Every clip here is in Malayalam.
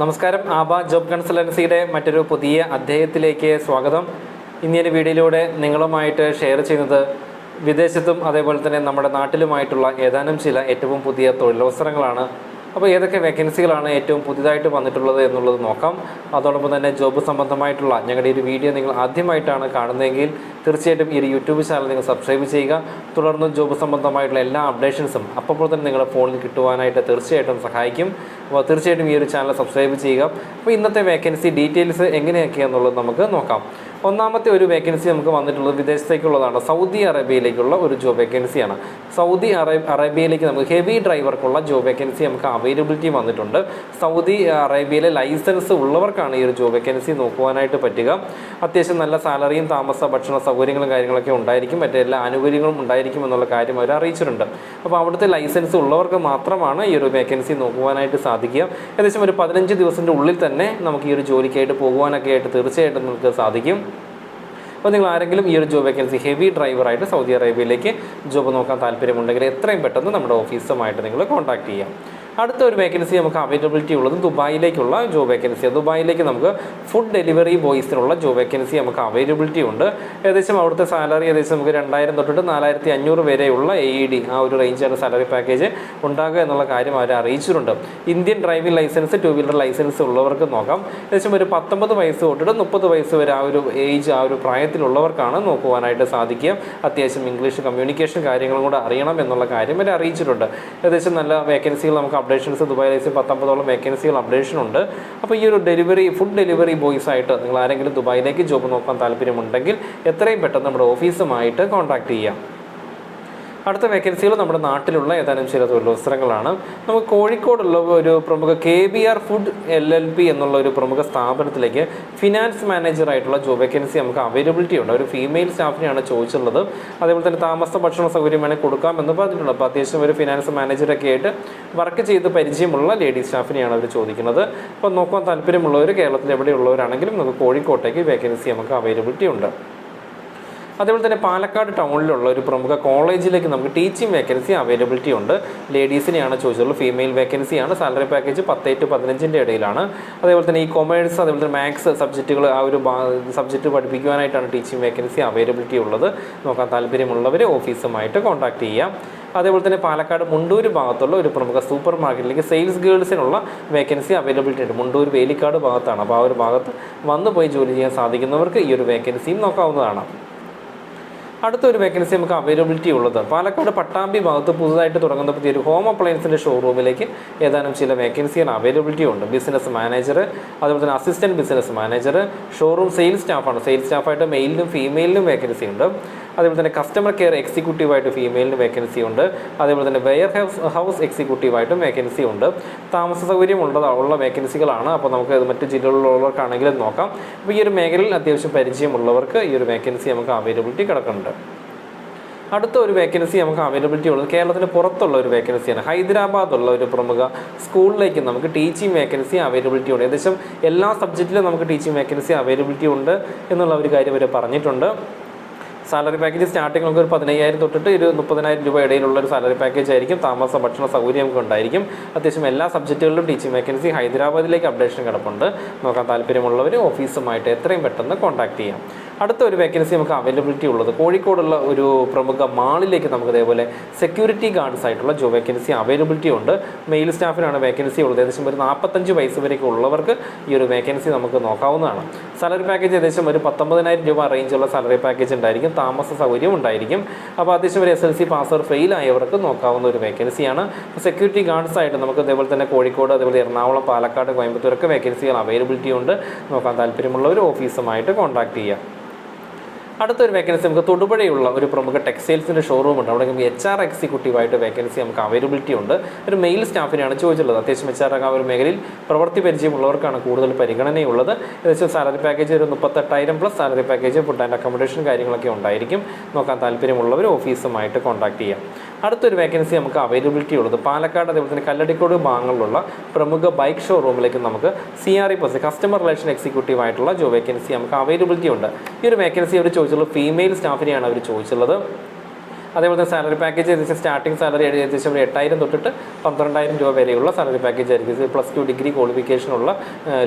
നമസ്കാരം. ആബ ജോബ് കൺസൾട്ടൻസിയുടെ മറ്റൊരു പുതിയ അധ്യായത്തിലേക്ക് സ്വാഗതം. ഇന്നൊരു വീഡിയോയിലൂടെ നിങ്ങളുമായിട്ട് ഷെയർ ചെയ്യുന്നത് വിദേശത്തും അതേപോലെ തന്നെ നമ്മുടെ നാട്ടിലുമായിട്ടുള്ള ഏതാനും ചില ഏറ്റവും പുതിയ തൊഴിലവസരങ്ങളാണ്. അപ്പോൾ ഏതൊക്കെ വേക്കൻസികളാണ് ഏറ്റവും പുതിയതായിട്ട് വന്നിട്ടുള്ളത് എന്നുള്ളത് നോക്കാം. അതോടൊപ്പം തന്നെ ജോബ് സംബന്ധമായിട്ടുള്ള ഞങ്ങളുടെ ഒരു വീഡിയോ നിങ്ങൾ ആദ്യമായിട്ടാണ് കാണുന്നതെങ്കിൽ തീർച്ചയായിട്ടും ഈ ഒരു യൂട്യൂബ് ചാനൽ നിങ്ങൾ സബ്സ്ക്രൈബ് ചെയ്യുക. തുടർന്ന് ജോബ് സംബന്ധമായിട്ടുള്ള എല്ലാ അപ്ഡേഷൻസും അപ്പോൾ തന്നെ നിങ്ങളുടെ ഫോണിൽ കിട്ടുവാനായിട്ട് തീർച്ചയായിട്ടും സഹായിക്കും. അപ്പോൾ തീർച്ചയായിട്ടും ഈ ഒരു ചാനൽ സബ്സ്ക്രൈബ് ചെയ്യുക. അപ്പോൾ ഇന്നത്തെ വേക്കൻസി ഡീറ്റെയിൽസ് എങ്ങനെയൊക്കെയാണെന്നുള്ളത് നമുക്ക് നോക്കാം. ഒന്നാമത്തെ ഒരു വേക്കൻസി നമുക്ക് വന്നിട്ടുള്ളത് വിദേശത്തേക്കുള്ളതാണ്. സൗദി അറേബ്യയിലേക്കുള്ള ഒരു ജോബ് വേക്കൻസിയാണ് സൗദി അറേബ്യയിലേക്ക് നമുക്ക് ഹെവി ഡ്രൈവർക്കുള്ള ജോബ് വേക്കൻസി നമുക്ക് അവൈലബിലിറ്റി വന്നിട്ടുണ്ട്. സൗദി അറേബ്യയിലെ ലൈസൻസ് ഉള്ളവർക്കാണ് ഈ ഒരു ജോബ് വേക്കൻസി നോക്കുവാനായിട്ട് പറ്റുക. അത്യാവശ്യം നല്ല സാലറിയും താമസ ഭക്ഷണ സൗകര്യങ്ങളും കാര്യങ്ങളൊക്കെ ഉണ്ടായിരിക്കും. മറ്റേ എല്ലാ ആനുകൂല്യങ്ങളും ഉണ്ടായിരിക്കും എന്നുള്ള കാര്യം അവർ അറിയിച്ചിട്ടുണ്ട്. അപ്പോൾ അവിടുത്തെ ലൈസൻസ് ഉള്ളവർക്ക് മാത്രമാണ് ഈ ഒരു വേക്കൻസി നോക്കുവാനായിട്ട് സാധിക്കുക. ഏകദേശം ഒരു പതിനഞ്ച് ദിവസത്തിന്റെ ഉള്ളിൽ തന്നെ നമുക്ക് ഈ ഒരു ജോലിക്കായിട്ട് പോകുവാനൊക്കെ ആയിട്ട് തീർച്ചയായിട്ടും നമുക്ക് സാധിക്കും. അപ്പോൾ നിങ്ങൾ ആരെങ്കിലും ഈ ഒരു ജോബ് വേക്കൻസി ഹെവി ഡ്രൈവറായിട്ട് സൗദി അറേബ്യയിലേക്ക് ജോബ് നോക്കാൻ താല്പര്യമുണ്ടെങ്കിൽ എത്രയും പെട്ടെന്ന് നമ്മുടെ ഓഫീസുമായിട്ട് നിങ്ങൾ കോൺടാക്ട് ചെയ്യാം. അടുത്ത ഒരു വേക്കൻസി നമുക്ക് അവൈലബിലിറ്റി ഉള്ളത് ദുബായിലേക്കുള്ള ജോബ് വേക്കൻസി ദുബായിലേക്ക് നമുക്ക് ഫുഡ് ഡെലിവറി ബോയ്സിനുള്ള ജോബ് വേക്കൻസി നമുക്ക് അവൈലബിലിറ്റി ഉണ്ട്. ഏകദേശം അവിടുത്തെ സാലറി ഏകദേശം നമുക്ക് രണ്ടായിരം തൊട്ടിട്ട് നാലായിരത്തി അഞ്ഞൂറ് വരെയുള്ള എ ഇ ഡി ആ ഒരു റേഞ്ചാണ് സാലറി പാക്കേജ് ഉണ്ടാകുക എന്നുള്ള കാര്യം അവർ അറിയിച്ചിട്ടുണ്ട്. Indian driving licence two wheeler licence ഉള്ളവർക്ക് നോക്കാം. ഏകദേശം ഒരു പത്തൊമ്പത് വയസ്സ് തൊട്ടിട്ട് മുപ്പത് വയസ്സ് വരെ ആ ഒരു ഏജ് ആ ഒരു പ്രായത്തിലുള്ളവർക്കാണ് നോക്കുവാനായിട്ട് സാധിക്കുക. അത്യാവശ്യം ഇംഗ്ലീഷ് കമ്മ്യൂണിക്കേഷൻ കാര്യങ്ങളും കൂടെ അറിയണം എന്നുള്ള കാര്യം അവർ അറിയിച്ചിട്ടുണ്ട്. ഏകദേശം നല്ല വേക്കൻസികൾ നമുക്ക് അപ്ഡേഷൻസ് ദുബായ് ലൈസിൽ പത്തൊമ്പതോളം വേക്കൻസികൾ അപ്ഡേഷൻ ഉണ്ട്. അപ്പോൾ ഈ ഒരു ഡെലിവറി ഫുഡ് ഡെലിവറി ബോയ്സ് ആയിട്ട് നിങ്ങൾ ആരെങ്കിലും ദുബായിലേക്ക് ജോബ് നോക്കാൻ താല്പര്യമുണ്ടെങ്കിൽ എത്രയും പെട്ടെന്ന് നമ്മുടെ ഓഫീസുമായിട്ട് കോൺടാക്ട് ചെയ്യാം. അടുത്ത വേക്കൻസികൾ നമ്മുടെ നാട്ടിലുള്ള ഏതാനും ചില തൊഴിലവസരങ്ങളാണ് നമുക്ക് കോഴിക്കോടുള്ള ഒരു പ്രമുഖ K B R food L L P എന്നുള്ള ഒരു പ്രമുഖ സ്ഥാപനത്തിലേക്ക് ഫിനാൻസ് മാനേജർ ആയിട്ടുള്ള ജോബ് വേക്കൻസി നമുക്ക് അവൈലബിലിറ്റി ഉണ്ട്. ഒരു ഫീമെയിൽ സ്റ്റാഫിനെയാണ് ചോദിച്ചുള്ളത് അതേപോലെ തന്നെ താമസ ഭക്ഷണ സൗകര്യം വേണമെങ്കിൽ കൊടുക്കാമെന്ന് പറഞ്ഞിട്ടുണ്ട്. അപ്പോൾ അത്യാവശ്യം ഒരു ഫിനാൻസ് മാനേജറൊക്കെ ആയിട്ട് വർക്ക് ചെയ്ത് പരിചയമുള്ള ലേഡി സ്റ്റാഫിനെയാണ് അവർ ചോദിക്കുന്നത്. അപ്പോൾ നോക്കാൻ താല്പര്യമുള്ളവർ കേരളത്തിൽ എവിടെയുള്ളവരാണെങ്കിലും നമുക്ക് കോഴിക്കോട്ടേക്ക് വേക്കൻസി നമുക്ക് അവൈലബിലിറ്റി ഉണ്ട്. അതേപോലെ തന്നെ പാലക്കാട് ടൗണിലുള്ള ഒരു പ്രമുഖ കോളേജിലേക്ക് നമുക്ക് ടീച്ചിങ് വേക്കൻസി അവൈലബിലിറ്റി ഉണ്ട്. ലേഡീസിനെയാണ് ചോദിച്ചുള്ളത് ഫീമെയിൽ വേക്കൻസിയാണ് സാലറി പാക്കേജ് പത്ത് ടു പതിനഞ്ചിന്റെ ഇടയിലാണ്. അതേപോലെ തന്നെ ഈ കൊമേഴ്സ് അതേപോലെ തന്നെ മാത്സ് സബ്ജക്റ്റുകൾ ആ ഒരു സബ്ജക്റ്റ് പഠിപ്പിക്കുവാനായിട്ടാണ് ടീച്ചിങ് വേക്കൻസി അവൈലബിലിറ്റി ഉള്ളത്. നോക്കാൻ താല്പര്യമുള്ളവർ ഓഫീസുമായിട്ട് കോൺടാക്ട് ചെയ്യാം. അതേപോലെ തന്നെ പാലക്കാട് മുണ്ടൂർ ഭാഗത്തുള്ള ഒരു പ്രമുഖ സൂപ്പർ മാർക്കറ്റിലേക്ക് സെയിൽസ് ഗേൾസിനുള്ള വേക്കൻസി അവൈലബിലിറ്റി ഉണ്ട്. മുണ്ടൂർ വേലിക്കാട് ഭാഗത്താണ്. അപ്പോൾ ആ ഒരു ഭാഗത്ത് വന്നു പോയി ജോലി ചെയ്യാൻ സാധിക്കുന്നവർക്ക് ഈ ഒരു വേക്കൻസിയും നോക്കാവുന്നതാണ്. അടുത്ത ഒരു വേക്കൻസി നമുക്ക് അവൈലബിലിറ്റി ഉള്ളത്. പാലക്കാട് പട്ടാമ്പി ഭാഗത്ത് പുതുതായിട്ട് തുടങ്ങുന്ന പുതിയൊരു ഹോം അപ്ലയൻസിന്റെ ഷോറൂമിലേക്ക് ഏതാനും ചില വേക്കൻസികൾ അവൈലബിലിറ്റി ഉണ്ട്. ബിസിനസ് മാനേജർ അതുപോലെ തന്നെ assistant business manager showroom sales സ്റ്റാഫാണ് sales സ്റ്റാഫായിട്ട് മെയിലിനും ഫീമെയിലിനും വേക്കൻസി ഉണ്ട്. അതേപോലെ തന്നെ കസ്റ്റമർ കെയർ എക്സിക്യൂട്ടീവായിട്ട് ഫീമെയിലിന് വേക്കൻസി ഉണ്ട്. അതേപോലെ തന്നെ വെയർ ഹൗസ് ഹൗസ് എക്സിക്യൂട്ടീവായിട്ടും വേക്കൻസി ഉണ്ട്. താമസ സൗകര്യം ഉള്ളത് ഉള്ള വേക്കൻസികളാണ് അപ്പോൾ നമുക്ക് മറ്റ് ജില്ലകളിലുള്ളവർക്കാണെങ്കിലും നോക്കാം. അപ്പോൾ ഈ ഒരു മേഖലയിൽ അത്യാവശ്യം പരിചയമുള്ളവർക്ക് ഈ ഒരു വേക്കൻസി നമുക്ക് അവൈലബിലിറ്റി കിടക്കുന്നുണ്ട്. അടുത്ത ഒരു വേക്കൻസി നമുക്ക് അവൈലബിലിറ്റി ഉള്ളത് കേരളത്തിന് പുറത്തുള്ള ഒരു വേക്കൻസിയാണ് ഹൈദരാബാദുള്ള ഒരു പ്രമുഖ സ്കൂളിലേക്ക് നമുക്ക് ടീച്ചിങ് വേക്കൻസി അവൈലബിലിറ്റി ഉണ്ട്. ഏകദേശം എല്ലാ സബ്ജക്റ്റിലും നമുക്ക് ടീച്ചിങ് വേക്കൻസി അവൈലബിലിറ്റി ഉണ്ട് എന്നുള്ള ഒരു കാര്യം അവർ പറഞ്ഞിട്ടുണ്ട്. സാലറി പാക്കേജ് സ്റ്റാർട്ടിംഗ് നമുക്ക് ഒരു പതിനയ്യായിരം തൊട്ടിട്ട് ഒരു മുപ്പതിനായിരം രൂപ ഇടയിലുള്ള ഒരു സാലറി പാക്കേജ് ആയിരിക്കും. താമസ ഭക്ഷണ സൗകര്യം നമുക്ക് ഉണ്ടായിരിക്കും. അത്യാവശ്യം എല്ലാ സബ്ജക്റ്റുകളിലും ടീച്ചിങ് വേക്കൻസി ഹൈദരാബാദിലേക്ക് അപ്ഡേഷൻ കിടപ്പുണ്ട്. നോക്കാൻ താല്പര്യമുള്ളവർ ഓഫീസുമായിട്ട് എത്രയും പെട്ടെന്ന് കോൺടാക്ട് ചെയ്യാം. അടുത്ത ഒരു വേക്കൻസി നമുക്ക് അവൈലബിലിറ്റി ഉള്ളത്. കോഴിക്കോടുള്ള ഒരു പ്രമുഖ മാളിലേക്ക് നമുക്ക് ഇതേപോലെ സെക്യൂരിറ്റി ഗാർഡ്സ് ആയിട്ടുള്ള ജോബ് വേക്കൻസി അവൈലബിലിറ്റി ഉണ്ട്. മെയിൽ സ്റ്റാഫിനാണ് വേക്കൻസി ഉള്ളത്. ഏകദേശം ഒരു നാൽപ്പത്തഞ്ച് വയസ്സ് വരെയൊക്കെ ഉള്ളവർക്ക് ഈ ഒരു വേക്കൻസി നമുക്ക് നോക്കാവുന്നതാണ്. സാലറി പാക്കേജ് ഏകദേശം ഒരു പത്തൊമ്പതിനായിരം രൂപ റേഞ്ചുള്ള സാലറി പാക്കേജ് ഉണ്ടായിരിക്കും. താമസ സൗകര്യം ഉണ്ടായിരിക്കും. അപ്പോൾ അത്യാവശ്യം ഒരു S L C pass fail ആയവർക്ക് നോക്കാവുന്ന ഒരു വേക്കൻസിയാണ് സെക്യൂരിറ്റി ഗാർഡ്സ് ആയിട്ട് നമുക്ക് ഇതേപോലെ തന്നെ കോഴിക്കോട് അതേപോലെ എറണാകുളം പാലക്കാട് കോയമ്പത്തൂരൊക്കെ വേക്കൻസികൾ അവൈലബിലിറ്റി ഉണ്ട്. നോക്കാൻ താല്പര്യമുള്ളവർ ഓഫീസുമായിട്ട് കോൺടാക്ട് ചെയ്യാം. അടുത്തൊരു വേക്കൻസി നമുക്ക് തൊടുപുഴയുള്ള ഒരു പ്രമുഖ ടെക്സ്റ്റൈൽസിന്റെ ഷോറൂം ഉണ്ട്. അവിടെ നമുക്ക് എച്ച് ആർ എക്സിക്യൂട്ടീവായിട്ട് വേക്കൻസി നമുക്ക് അവൈലബിലിറ്റി ഉണ്ട്. ഒരു മെയിൽ സ്റ്റാഫിനെയാണ് ചോദിച്ചുള്ളത് അത്യാവശ്യം എച്ച് ആർ ആ ഒരു മേഖലയിൽ പ്രവൃത്തി പരിചയമുള്ളവർക്കാണ് കൂടുതൽ പരിഗണനയുള്ളത്. ഏകദേശം സാലറി പാക്കേജ് ഒരു മുപ്പത്തെട്ടായിരം plus salary package food and accommodation കാര്യങ്ങളൊക്കെ ഉണ്ടായിരിക്കും. നോക്കാൻ താല്പര്യമുള്ളവർ ഓഫീസുമായിട്ട് കോൺടാക്ട് ചെയ്യാം. അടുത്തൊരു വേക്കൻസി നമുക്ക് അവൈലബിലിറ്റി ഉള്ളത്. പാലക്കാട് അതേപോലെ തന്നെ കല്ലടിക്കോട് ഭാഗങ്ങളിലുള്ള പ്രമുഖ ബൈക്ക് ഷോറൂമിലേക്ക് നമുക്ക് C R E plus customer relation executive ആയിട്ടുള്ള ജോ വേക്കൻസി നമുക്ക് അവൈലബിലിറ്റി ഉണ്ട്. ഈ ഒരു വേക്കൻസി അവർ ചോദിച്ചുള്ളത് ഫീമെയിൽ സ്റ്റാഫിനെയാണ് അവർ ചോദിച്ചുള്ളത് അതേപോലെ തന്നെ സാലറി പാക്കേജ് ഏകദേശം സ്റ്റാർട്ടിംഗ് സാലറി ഏകദേശം ഒരു എട്ടായിരം തൊട്ടിട്ട് പന്ത്രണ്ടായിരം രൂപ വരെയുള്ള സാലറി പാക്കേജ് ആയിരിക്കും. പ്ലസ് ടു ഡിഗ്രി ക്വാളിഫിക്കേഷനുള്ള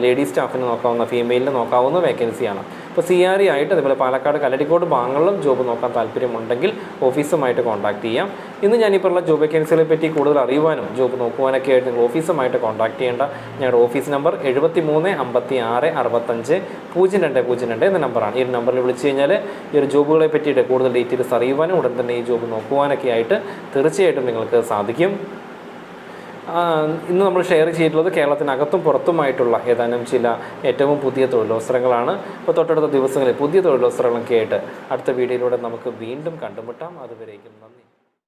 ലേഡി സ്റ്റാഫിന് നോക്കാവുന്ന ഫീമെയിലിന് നോക്കാവുന്ന വേക്കൻസിയാണ് ഇപ്പോൾ സി ആർ ഇ ആയിട്ട് അതേപോലെ പാലക്കാട് കല്ലടിക്കോട് ഭാഗങ്ങളിലും ജോബ് നോക്കാൻ താല്പര്യമുണ്ടെങ്കിൽ ഓഫീസുമായിട്ട് കോൺടാക്ട് ചെയ്യാം. ഇന്ന് ഞാൻ ഈ പറഞ്ഞ ജോബ് വേക്കൻസികളെ പറ്റി കൂടുതൽ അറിയുവാനും ജോബ് നോക്കുവാനൊക്കെ ആയിട്ട് നിങ്ങൾ ഓഫീസുമായിട്ട് കോൺടാക്ട് ചെയ്യേണ്ട ഞങ്ങളുടെ ഓഫീസ് നമ്പർ എഴുപത്തി മൂന്ന് അമ്പത്തി ആറ് അറുപത്തഞ്ച് പൂജ്യം രണ്ട് പൂജ്യം രണ്ട് എന്ന നമ്പറാണ്. ഈ ഒരു നമ്പറിൽ വിളിച്ചു കഴിഞ്ഞാൽ ഈ ഒരു ജോബുകളെ പറ്റിയിട്ട് കൂടുതൽ ഡീറ്റെയിൽസ് അറിയുവാനും ഉടൻ തന്നെ ഈ ജോബ് നോക്കുവാനൊക്കെ ആയിട്ട് തീർച്ചയായിട്ടും നിങ്ങൾക്ക് സാധിക്കും. ഇന്ന് നമ്മൾ ഷെയർ ചെയ്തിട്ടുള്ളത് കേരളത്തിനകത്തും പുറത്തുമായിട്ടുള്ള ഏതാനും ചില ഏറ്റവും പുതിയ തൊഴിലവസരങ്ങളാണ്. ഇപ്പോൾ തൊട്ടടുത്ത ദിവസങ്ങളിൽ പുതിയ തൊഴിലവസരങ്ങളൊക്കെ ആയിട്ട് അടുത്ത വീഡിയോയിലൂടെ നമുക്ക് വീണ്ടും കണ്ടുമുട്ടാം. അതുവരേക്കും നന്ദി.